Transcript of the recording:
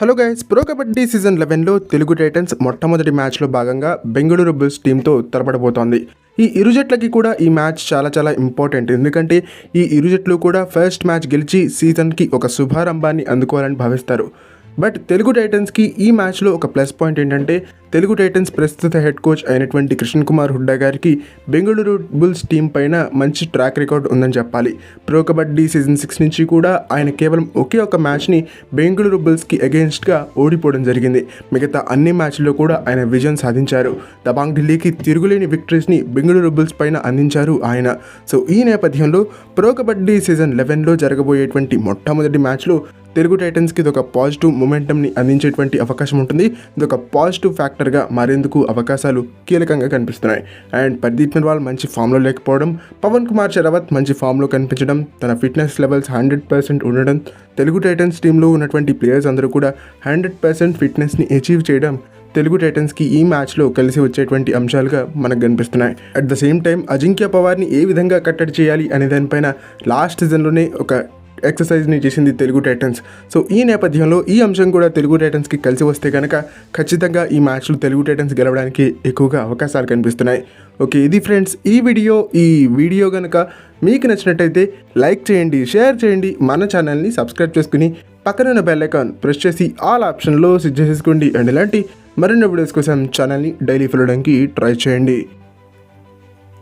Hello guys pro kabaddi season లెవెన్లో Telugu Titans మొట్టమొదటి మ్యాచ్లో భాగంగా బెంగళూరు బుల్స్ టీంతో తలపడబోతోంది. ఈ ఇరు జట్లకి కూడా ఈ మ్యాచ్ చాలా చాలా ఇంపార్టెంట్ ఎందుకంటే ఈ ఇరు జట్లు కూడా ఫస్ట్ మ్యాచ్ గెలిచి సీజన్కి ఒక శుభారంభాన్ని అందుకోవాలని భావిస్తారు. బట్ తెలుగు టైటన్స్కి ఈ మ్యాచ్లో ఒక ప్లస్ పాయింట్ ఏంటంటే తెలుగు టైటన్స్ ప్రస్తుత హెడ్ కోచ్ అయినటువంటి కృష్ణ్ కుమార్ హుడ్డా గారికి బెంగళూరు బుల్స్ టీం పైన మంచి ట్రాక్ రికార్డ్ ఉందని చెప్పాలి. ప్రో కబడ్డీ సీజన్ సిక్స్ నుంచి కూడా ఆయన కేవలం ఒకే ఒక మ్యాచ్ని బెంగళూరు బుల్స్కి అగెన్స్ట్గా ఓడిపోవడం జరిగింది. మిగతా అన్ని మ్యాచ్ల్లో కూడా ఆయన విజయం సాధించారు. దబాంగ్ ఢిల్లీకి తిరుగులేని విక్టరీస్ని బెంగళూరు బుల్స్ పైన అందించారు ఆయన. సో ఈ నేపథ్యంలో ప్రో కబడ్డీ సీజన్ లెవెన్లో జరగబోయేటువంటి మొట్టమొదటి మ్యాచ్లో తెలుగు టైటన్స్కి ఇది ఒక పాజిటివ్ మొమెంటమ్ని అందించేటువంటి అవకాశం ఉంటుంది. ఇది ఒక పాజిటివ్ ఫ్యాక్టర్గా మారేందుకు అవకాశాలు కీలకంగా కనిపిస్తున్నాయి. అండ్ ప్రదీప్ నిర్వాల్ మంచి ఫామ్లో లేకపోవడం పవన్ కుమార్ షెరావత్ మంచి ఫామ్లో కనిపించడం తన ఫిట్నెస్ లెవెల్స్ హండ్రెడ్ పర్సెంట్ ఉండడం తెలుగు టైటన్స్ టీంలో ఉన్నటువంటి ప్లేయర్స్ అందరూ కూడా హండ్రెడ్ పర్సెంట్ ఫిట్నెస్ని అచీవ్ చేయడం తెలుగు టైటన్స్కి ఈ మ్యాచ్లో కలిసి వచ్చేటువంటి అంశాలుగా మనకు కనిపిస్తున్నాయి. At the same time Ajinkya పవార్ని ఏ విధంగా కట్టడి చేయాలి అనే దానిపైన లాస్ట్ సీజన్లోనే ఒక ఎక్సర్సైజ్ని చేసింది తెలుగు టైటన్స్ సో ఈ నేపథ్యంలో ఈ అంశం కూడా తెలుగు టైటన్స్కి కలిసి వస్తే కనుక ఖచ్చితంగా ఈ మ్యాచ్లు తెలుగు టైటన్స్ గెలవడానికి ఎక్కువగా అవకాశాలు కనిపిస్తున్నాయి. ఓకే ఇది ఫ్రెండ్స్ ఈ వీడియో ఈ వీడియో కనుక మీకు నచ్చినట్టయితే లైక్ చేయండి షేర్ చేయండి మన ఛానల్ని సబ్స్క్రైబ్ చేసుకుని పక్కనున్న బెల్ ఐకాన్ ప్రెస్ చేసి ఆల్ ఆప్షన్లో సెట్ చేసేసుకోండి. అండ్ ఇలాంటి మరిన్ని వీడియోస్ కోసం ఛానల్ని డైలీ ఫాలో ట్రై చేయండి.